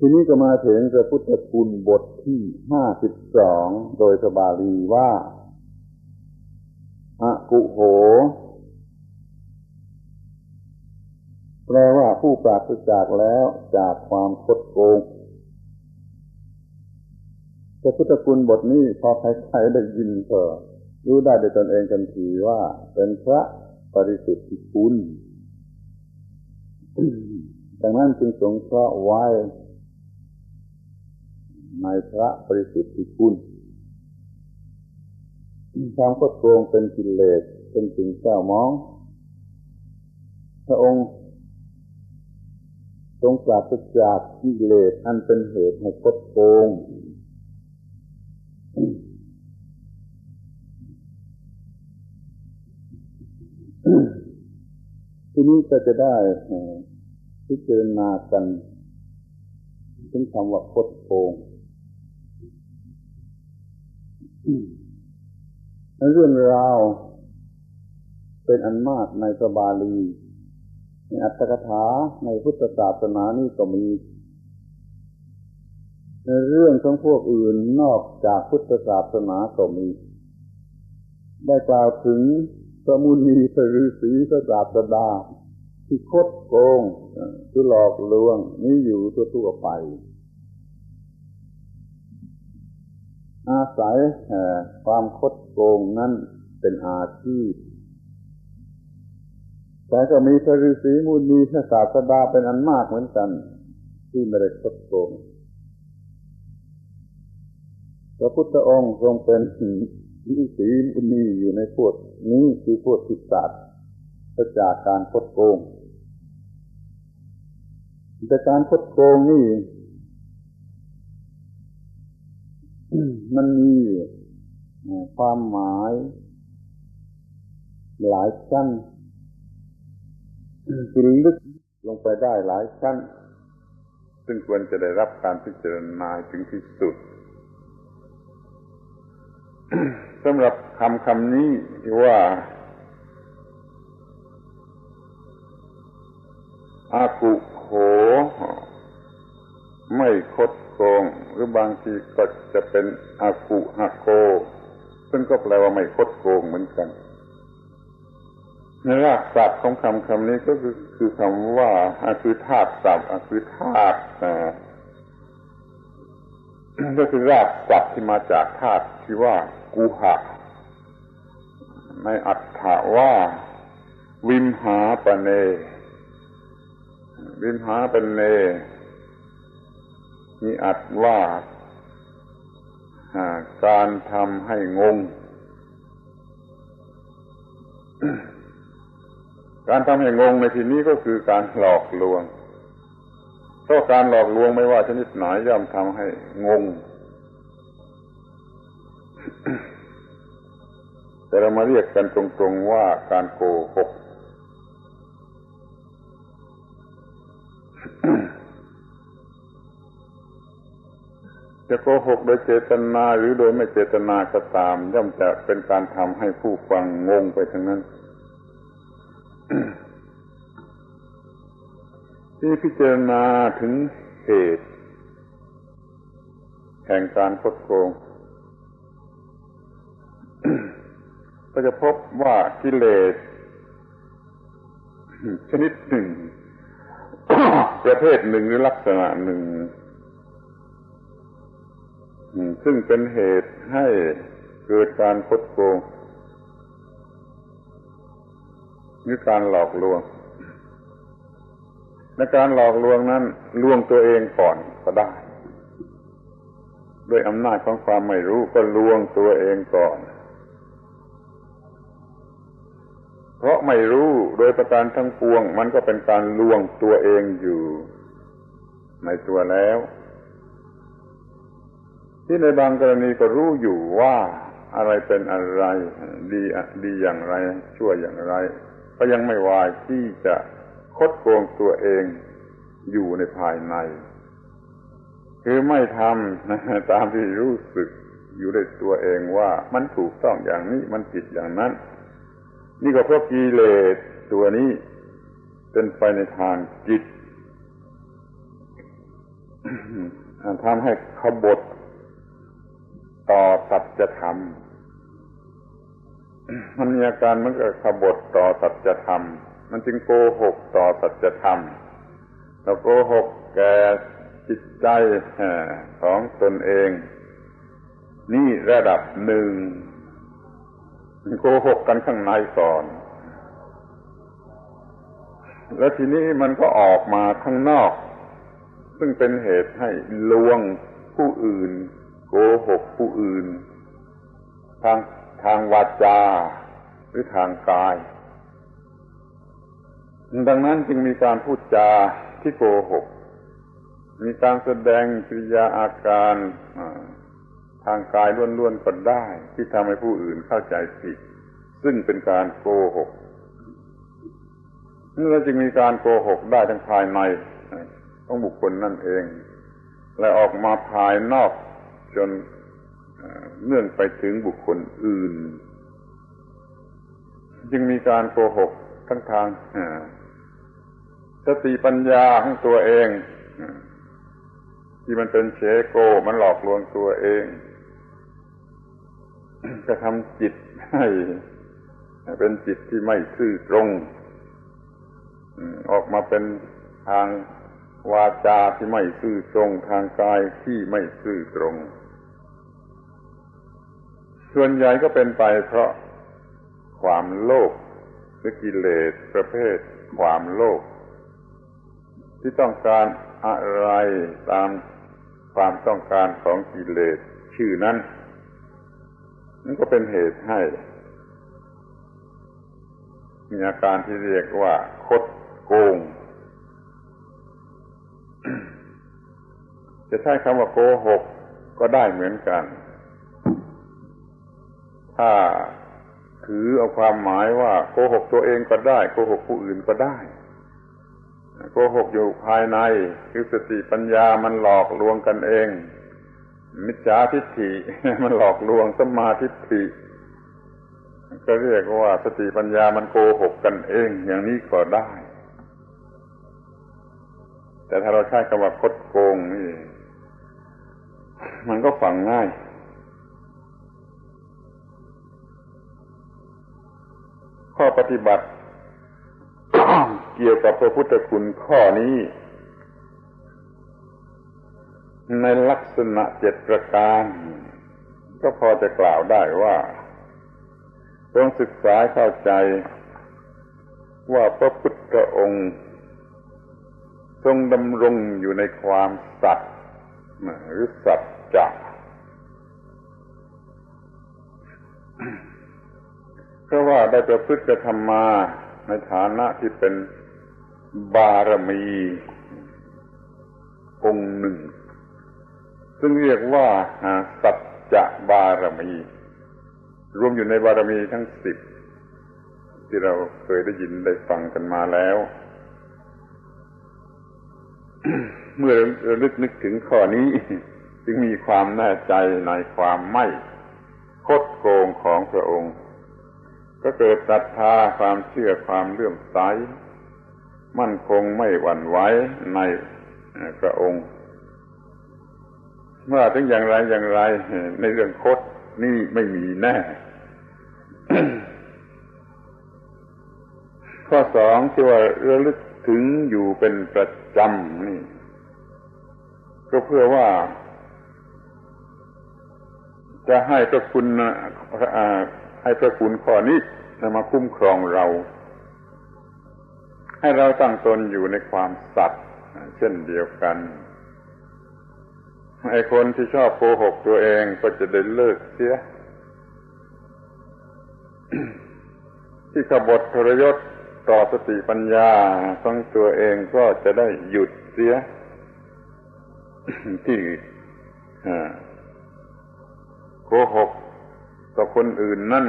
ทีนี้ก็มาถึงพระพุทธคุณบทที่ห้าสิบสองโดยสบาลีว่าอากุโห แปลว่าผู้ปราศจากแล้วจากความคดโกงพระพุทธคุณบทนี้พอใครๆได้ยินก็รู้ได้โดยตนเองกันทีว่า เป็นพระปริสุทธิคุณดังนั้นจึงสงเคราะห์ไว้ ในพระบริสุทธิคุณความคดโกงเป็นกิเลสเป็นสิ่งเศร้ามอง พระองค์ทรงปราศจากกิเลสอันเป็นเหตุให้คดโกงทีนี้ก็จะได้พิจารณากันถึงคำว่าคดโกง เรื่องราว เป็นอันมากในสบาลีในอัตถกถาในพุทธศาสนานี่ก็มีในเรื่องของพวกอื่นนอกจากพุทธศาสนาก็มี ได้กล่าวถึงพระมุนีพระฤาษีพระศาสดาที่คดโกงที่หลอกลวงนี่อยู่ทั่วๆไป ศัยความคดโกงนั้นเป็นอาชีพ แต่ก็มีพระฤาษีมูนีพระศาสดาเป็นอันมากเหมือนกัน ที่ไม่ได้คดโกงพระพุทธองค์ทรงเป็นฤาษีมูนีอยู่ในพวกนี้คือพวกทิศศาสตร์จากการคดโกงแต่การคดโกงนี่ มันมีความหมายหลายชั้นคือลึกลงไปได้หลายชั้น ซึ่งควรจะได้รับการพิจารณาถึงที่สุดสำหรับคำคำนี้ที่ว่า อากุโหไม่คด โกง หรือบางทีก็จะเป็นอากุฮะโก ซึ่งก็แปลว่าไม่คดโกงเหมือนกันในรากศัพท์ของคำคำนี้ก็คือคือคำว่าอาคือธาตุศัพท์อาคือธาตุก็คือรากศัพท์ที่มาจากธาตุที่ว่ากูหะในอัฏฐาว่า วิมหาปเน วิมหาปเน มีอัดว่าการทำให้งง การทำให้งงในที่นี้ก็คือการหลอกลวง เพราะการหลอกลวงไม่ว่าชนิดไหนย่อมทำให้งง แต่เรามาเรียกกันตรงๆว่าการโกหก จะโกหกโดยเจตนาหรือโดยไม่เจตนาก็ตาม ย่อมจะเป็นการทำให้ผู้ฟังงงไปทั้งนั้น ที่พิจารณาถึงเหตุ แห่งการคดโกง ก็จะพบว่ากิเลสชนิดหนึ่งประเภทหนึ่งหรือลักษณะหนึ่ง ซึ่งเป็นเหตุให้เกิดการคดโกงหรือการหลอกลวงในการหลอกลวงนั้นลวงตัวเองก่อนก็ได้ ด้วยอำนาจของความไม่รู้ก็ลวงตัวเองก่อน เพราะไม่รู้โดยประการทั้งปวง มันก็เป็นการลวงตัวเองอยู่ ในตัวแล้ว ที่ในบางกรณีก็รู้อยู่ว่าอะไรเป็นอะไร ดีดีอย่างไร ชั่วอย่างไร ก็ยังไม่วายที่จะคดโกงตัวเองอยู่ในภายใน คือไม่ทำตามที่รู้สึกอยู่ในตัวเองว่ามันถูกต้องอย่างนี้มันผิดอย่างนั้น นี่ก็เพราะกิเลสตัวนี้เป็นไปในทางจิตทำให้ขบฏ ต่อสัจธรรม มันมีอาการมันก็ขบฏต่อสัจธรรม มันจึงโกหกต่อสัจธรรมแล้วโกหกแก่จิตใจของตนเอง นี่ระดับหนึ่งโกหกกันข้างในก่อน แล้วทีนี้มันก็ออกมาข้างนอก ซึ่งเป็นเหตุให้ลวงผู้อื่น โกหกผู้อื่น ทางทางวาจา หรือทางกาย ดังนั้นจึงมีการพูดจาที่โกหก มีการแสดงกิริยาอาการทางกายล้วนๆก็ได้ ที่ทำให้ผู้อื่นเข้าใจผิด ซึ่งเป็นการโกหกนี่เราจึงมีการโกหกได้ทั้งภายในของบุคคลนั่นเอง และออกมาภายนอก จนเนื่องไปถึงบุคคลอื่น จึงมีการโกหกทั้งทางสติปัญญาของตัวเอง ที่มันเป็นเชโก มันหลอกลวงตัวเองจะทำจิตให้เป็นจิตที่ไม่ซื่อตรง ออกมาเป็นทาง วาจาที่ไม่ซื่อตรงทางกายที่ไม่ซื่อตรง ส่วนใหญ่ก็เป็นไปเพราะความโลภหรือกิเลสประเภทความโลภที่ต้องการอะไรตามความต้องการของกิเลสชื่อนั้นนั่นก็เป็นเหตุให้ มีอาการที่เรียกว่าคดโกง จะใช้คำว่าโกหกก็ได้เหมือนกัน ถ้าถือเอาความหมายว่าโกหกตัวเองก็ได้โกหกผู้อื่นก็ได้โกหกอยู่ภายในคือสติปัญญามันหลอกลวงกันเอง มิจฉาทิฏฐิมันหลอกลวงสมาทิฏฐิก็เรียกว่าสติปัญญามันโกหกกันเอง อย่างนี้ก็ได้ แต่ถ้าเราใช้คำว่าคดโกงนี่ มันก็ฟังง่าย ข้อปฏิบัติ เกี่ยวกับพระพุทธคุณข้อนี้ ในลักษณะเจ็ดประการ ก็พอจะกล่าวได้ว่าต้องศึกษาเข้าใจว่าพระพุทธองค์ ทรงดำรงอยู่ในความสัตย์ หรือสัจจะเพราะว่าได้ประพฤติกระทำมาในฐานะที่เป็นบารมีองค์หนึ่ง ซึ่งเรียกว่าสัจจะบารมี รวมอยู่ในบารมีทั้งสิบที่เราเคยได้ยินได้ฟังกันมาแล้ว เมื่อราลึกนึกถึงข้อนี้ จึงมีความแน่ใจในความไม่คดโกงของพระองค์ ก็เกิดศรัทธาความเชื่อความเลื่อมใสมั่นคงไม่หวั่นไหวในพระองค์ เมื่อถึงอย่างไรอย่างไร ในเรื่องคดนี่ไม่มีแน่ข้อสองที่ว่าระลึกถึงอยู่เป็นประจำนี่ ก็เพื่อว่า จะให้พระคุณให้พระคุณข้อนี้มาคุ้มครองเรา ให้เราตั้งตนอยู่ในความสัตย์เช่นเดียวกันไอ้คนที่ชอบโกหกตัวเองก็จะได้เลิกเสีย ที่ขบฏทรยศต่อสติปัญญาของตัวเองก็จะได้หยุดเสีย ที่โกหกต่อคนอื่นนั่น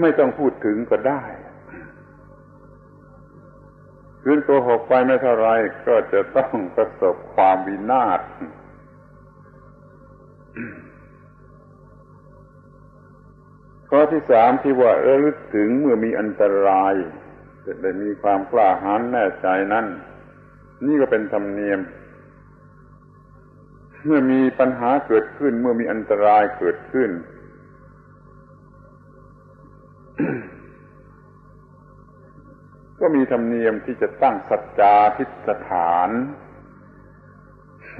ไม่ต้องพูดถึงก็ได้คืนโกหกไปไม่เท่าไรก็จะต้องประสบความวินาศข้อที่สามที่ว่าระลึกถึงเมื่อมีอันตราย จะได้มีความกล้าหาญแน่ใจนั้น นี่ก็เป็นธรรมเนียม เมื่อมีปัญหาเกิดขึ้น เมื่อมีอันตรายเกิดขึ้น ก็มีธรรมเนียมที่จะตั้งสัจจาทิฏฐาน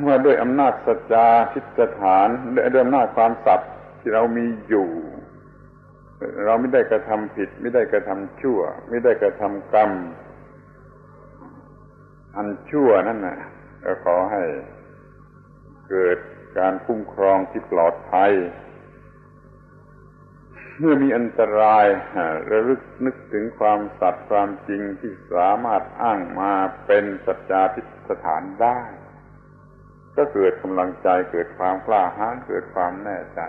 ว่าด้วยอำนาจสัจจาทิฏฐานด้วยอำนาจความสัตย์ที่เรามีอยู่ เราไม่ได้กระทำผิด ไม่ได้กระทำชั่ว ไม่ได้กระทำกรรม อันชั่วนั่นนะก็ขอให้เกิดการคุ้มครองที่ปลอดภัย เมื่อมีอันตรายระลึกนึกถึงความสัตย์ความจริงที่สามารถอ้างมาเป็นสัจจาทิฏฐานได้ ก็เกิดกำลังใจเกิดความกล้าหาญเกิดความแน่ใจ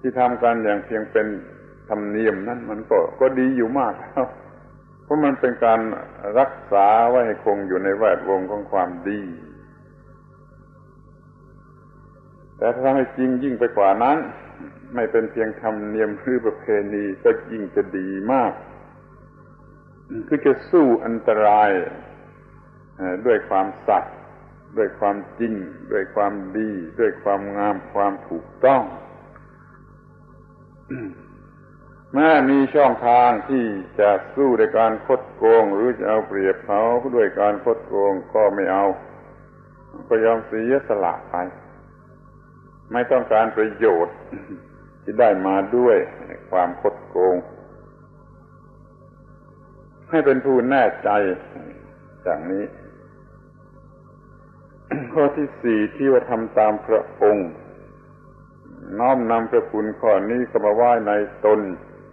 ที่ทำกันอย่างเพียงเป็นธรรมเนียมนั่นมันก็ก็ดีอยู่มากแล้ว ราะมันเป็นการรักษาไว้ให้คงอยู่ในแวดวงของความดี แต่ถ้าทำให้จริงยิ่งไปกว่านั้น ไม่เป็นเพียงธรรมเนียมหรือประเพณีก็ยิ่งจะดีมาก คือจะสู้อันตรายด้วยความสัตย์ด้วยความจริง ด้วยความดี ด้วยความงามความถูกต้อง แม้มีช่องทางที่จะสู้ด้วยการคดโกง หรือจะเอาเปรียบเขาด้วยการคดโกงก็ไม่เอาก็ยอมเสียสละไป ไม่ต้องการประโยชน์ ที่ได้มาด้วยความคดโกง ให้เป็นผู้แน่ใจอย่างนี้ ข้อที่สี่ที่ว่าทำตามพระองค์น้อมนำพระคุณข้อนี้เข้ามาไหว้ในตน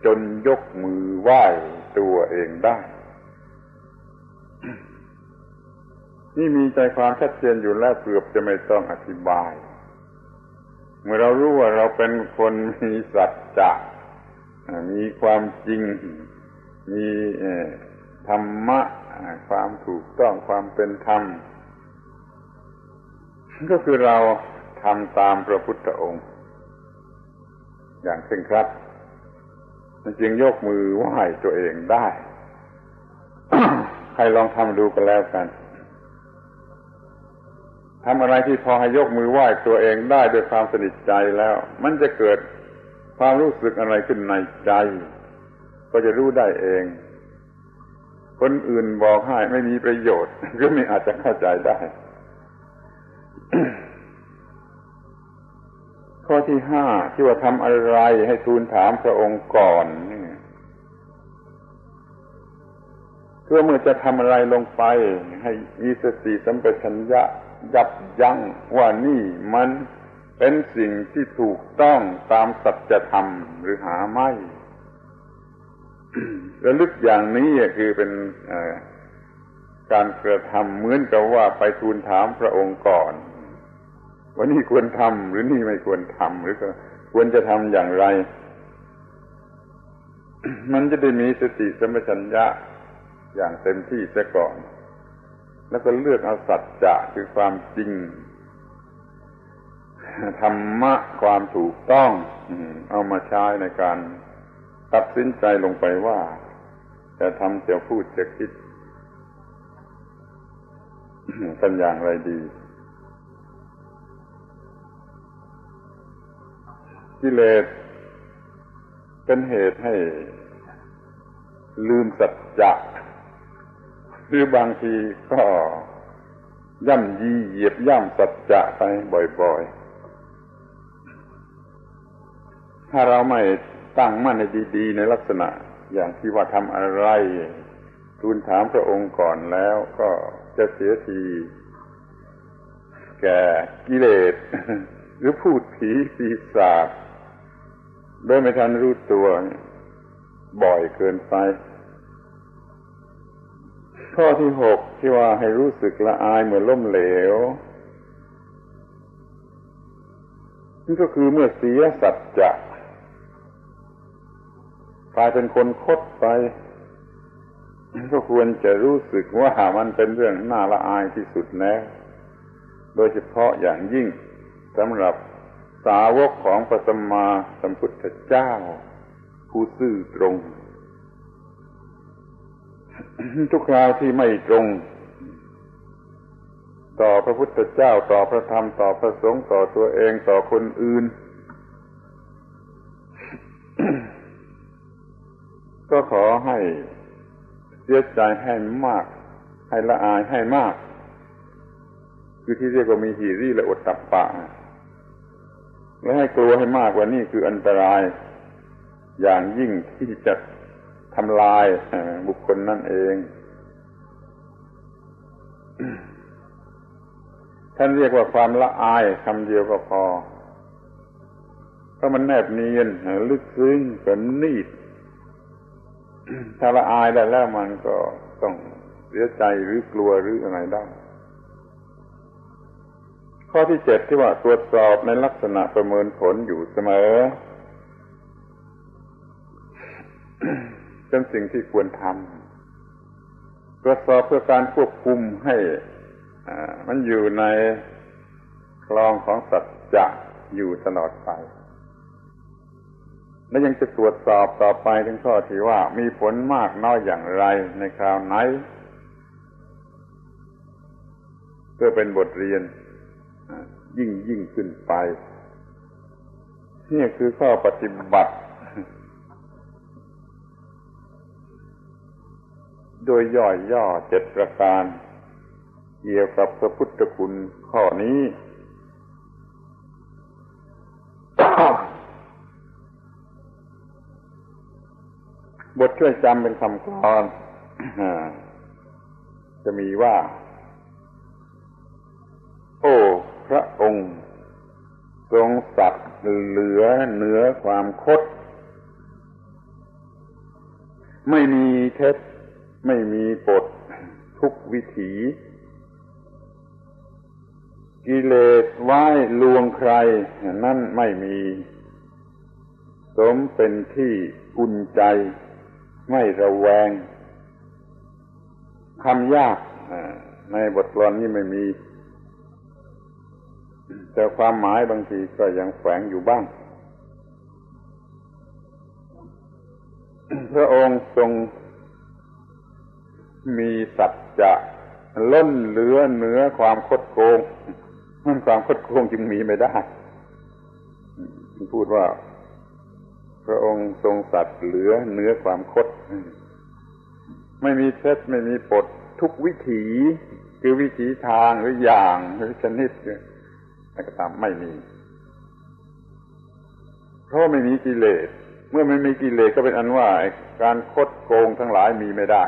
จนยกมือไหว้ตัวเองได้ นี่มีใจความชัดเจนอยู่แล้วเกือบจะไม่ต้องอธิบาย เมื่อเรารู้ว่าเราเป็นคนมีสัจจะมีความจริง มีธรรมะ ความถูกต้องความเป็นธรรม ก็คือเราทำตามพระพุทธองค์ อย่างเคร่งครัด จึงยกมือไหว้ตัวเองได้ใครลองทำดูกันแล้วกันทำอะไรที่พอให้ยกมือไหว้ตัวเองได้ด้วยความสนิทใจแล้ว มันจะเกิดความรู้สึกอะไรขึ้นในใจ ก็จะรู้ได้เอง คนอื่นบอกให้ไม่มีประโยชน์ก็ไม่อาจจะเข้าใจได้ ข้อที่ห้าที่ว่าทำอะไรให้ทูลถามพระองค์ก่อนนี่เพื่อเมื่อจะทำอะไรลงไป ให้มีสติสัมปชัญญะยับยั้งว่านี่มันเป็นสิ่งที่ถูกต้องตามสัจธรรมหรือหาไม่ระลึกอย่างนี้คือเป็นการกระทำเหมือนกับว่าไปทูลถามพระองค์ก่อน ว่านี่ควรทำหรือนี่ไม่ควรทำหรือควรจะทำอย่างไร มันจะได้มีสติสมัชัญญะอย่างเต็มที่ซะก่อน แล้วก็เลือกเอาสัจจะคือความจริงธรรมะความถูกต้องเอามาใช้ในการตัดสินใจลงไปว่า จะทำจะพูดจะคิดกันอย่างไรดี กิเลสเป็นเหตุให้ลืมสัจจะหรือบางทีก็ย่ำยีเหยียบย่ำสัจจะไปบ่อยๆ ถ้าเราไม่ตั้งมั่นในดี ๆ ในลักษณะ อย่างที่ว่าทำอะไร ทูลถามพระองค์ก่อนแล้วก็จะเสียที แก่กิเลส หรือพูดผีปีศาจ โดยไม่ทันรู้ตัว บ่อยเกินไป ข้อที่หกที่ว่าให้รู้สึกละอายเหมือนล้มเหลวนี่ก็คือเมื่อเสียสัจจะกลายเป็นคนคดไปก็ควรจะรู้สึกว่ามันเป็นเรื่องน่าละอายที่สุดแล้ว โดยเฉพาะอย่างยิ่งสำหรับ สาวกของพระสัมมาสัมพุทธเจ้า ผู้ซื่อตรง ทุกคราวที่ไม่ตรง ต่อพระพุทธเจ้าต่อพระธรรมต่อพระสงฆ์ต่อตัวเองต่อคนอื่น ก็ขอให้เสียใจให้มาก ให้ละอายให้มาก คือที่เรียกว่ามีหีรี่และอดตับปะ และให้กลัวให้มากกว่านี่คืออันตราย อย่างยิ่งที่จะทำลายบุคคลนั่นเองท่านเรียกว่าความละอายคำเดียวก็พอเพราะมันแนบเนียนลึกซึ้งกันนีดถ้าละอายได้แล้วมันก็ต้องเสียใจหรือกลัวหรืออะไรได้ ข้อที่เจ็ดที่ว่าตรวจสอบในลักษณะประเมินผลอยู่เสมอ เป็นสิ่งที่ควรทำตรวจสอบเพื่อการควบคุมให้มันอยู่ในคลองของสัจจะอยู่ตลอดไป และยังจะตรวจสอบต่อไปถึงข้อที่ว่ามีผลมากน้อยอย่างไรในคราวไหน เพื่อเป็นบทเรียน ยิ่งยิ่งขึ้นไป นี่คือข้อปฏิบัติ โดยย่อยย่อเจ็ดประการ เกี่ยวกับพระพุทธคุณข้อนี้บทช่วยจำเป็นคำกรอนจะมีว่า เหลือเหนือความคด ไม่มีเท็จ ไม่มีปดทุกวิถี กิเลสไหว้ลวงใคร นั่นไม่มี สมเป็นที่อุ่นใจ ไม่ระแวงคำยากในบทกลอนนี้ไม่มี แต่ความหมายบางทีก็ยังแฝงอยู่บ้าง พระองค์ทรงมีสัจจะล้นเหลือเหนือความคดโกงมันความคดโกงจึงมีไม่ได้พูดว่า พระองค์ทรงสัตว์เหลือเหนือความคด ไม่มีเท็จไม่มีปดทุกวิถี คือวิถีทางหรืออย่างหรือชนิดอะ ไรก็ตามไม่มี เพราะไม่มีกิเลส เมื่อไม่มีกิเลสก็เป็นอันว่าการคดโกงทั้งหลายมีไม่ได้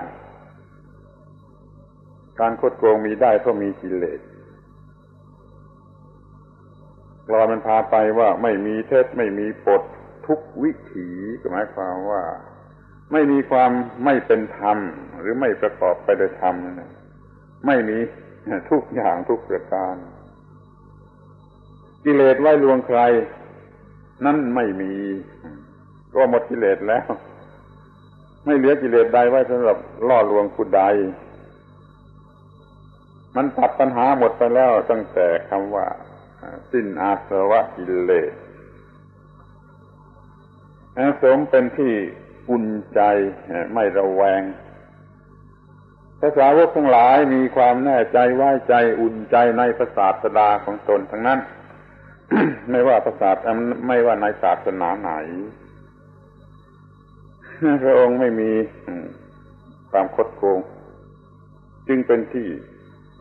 การคดโกงมีได้เพราะมีกิเลสรอมันพาไปว่าไม่มีเท็จไม่มีปดทุกวิถีหมายความว่า ไม่มีความไม่เป็นธรรม หรือไม่ประกอบไปด้วยธรรมนะไม่มีทุกอย่างทุกประการ กิเลสไว้ลวงใคร นั่นไม่มี ก็หมดกิเลสแล้ว ไม่เหลือกิเลสใดไว้สำหรับล่อลวงผู้ใด มันตัดปัญหาหมดไปแล้วตั้งแต่คำว่า สิ้นอาสวะกิเลสสมเป็นที่อุ่นใจไม่ระแวงภาษาวกทั้งหลายมีความแน่ใจไว้ใจอุ่นใจในพระศาสดาของตนทั้งนั้น ไม่ว่าพระศาไม่ว่าในศาสนาไหนพระองค์ไม่มีความคดโกง จึงเป็นที่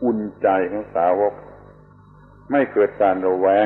อุ่นใจของสาวก ไม่เกิดการระแวง